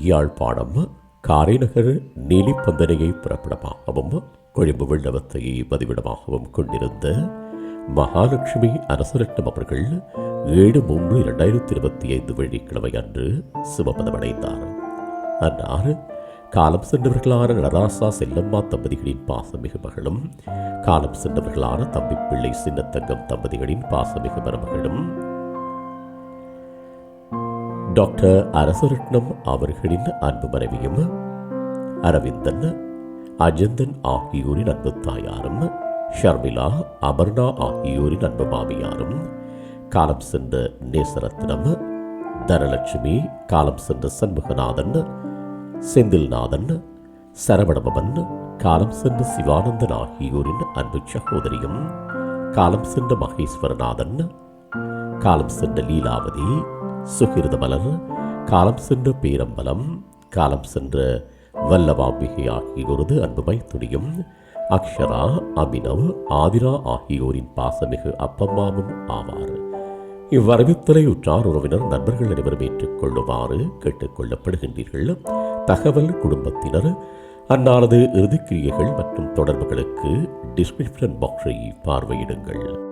யாழ்ப்பாணம் காரைநகர் நீலிப்பந்தனையை புறப்படமாகவும் கொழும்பு வெள்ளவத்தையை பதிவிடமாகவும் கொண்டிருந்த மகாலட்சுமி அரசரட்னம் அவர்கள் ஏழு மூன்று இரண்டாயிரத்தி இருபத்தி ஐந்து வெள்ளிக்கிழமை அன்று சிவபதமடைந்தார். அன்னார் காலம் சென்றவர்களான நடராசா செல்லம்மா தம்பதிகளின் பாசமிகு மகளும் காலம் சென்றவர்களான தம்பி பிள்ளை சின்னத்தங்கம் தம்பதிகளின் பாசமிகு மருமகளும் டாக்டர் அரசரட்னம் அவர்களின் அன்பு மனைவியும் அரவிந்தன் அஜந்தன் ஆகியோரின் அன்பு தாயாரும் ஷர்மிளா அபர்ணா ஆகியோரின் அன்பு மாமியாரும் காலம் சென்ற நேசரத்னம் தனலட்சுமி காலம் சென்ற சண்முகநாதன் செந்தில்நாதன் சரவணபவன் காலம் சென்ற சிவானந்தன் ஆகியோரின் அன்பு சகோதரியும் காலம் சென்ற மகேஸ்வரநாதன் காலம் சென்ற லீலாவதி சுகிருத மலர் காலம் சென்ற பேரம்பலம் காலம் சென்ற வல்லவாம்பிகை ஆகியோரது அன்புமை துடியும் அக்ஷரா அபினவ் ஆதிரா ஆகியோரின் பாசமிகு அப்பம்மாவும் ஆவார். இவ்வரவித்தலை உற்றார் உறவினர் நண்பர்கள் அனைவரும் ஏற்றுக்கொள்ளுமாறு கேட்டுக்கொள்ளப்படுகின்றீர்கள் தகவல் குடும்பத்தினர் அன்னாரது இறுதிக்கிரியைகள் மற்றும் தொடர்புகளுக்கு டிஸ்கிரிப்ஷன் பாக்ஸை பார்வையிடுங்கள்.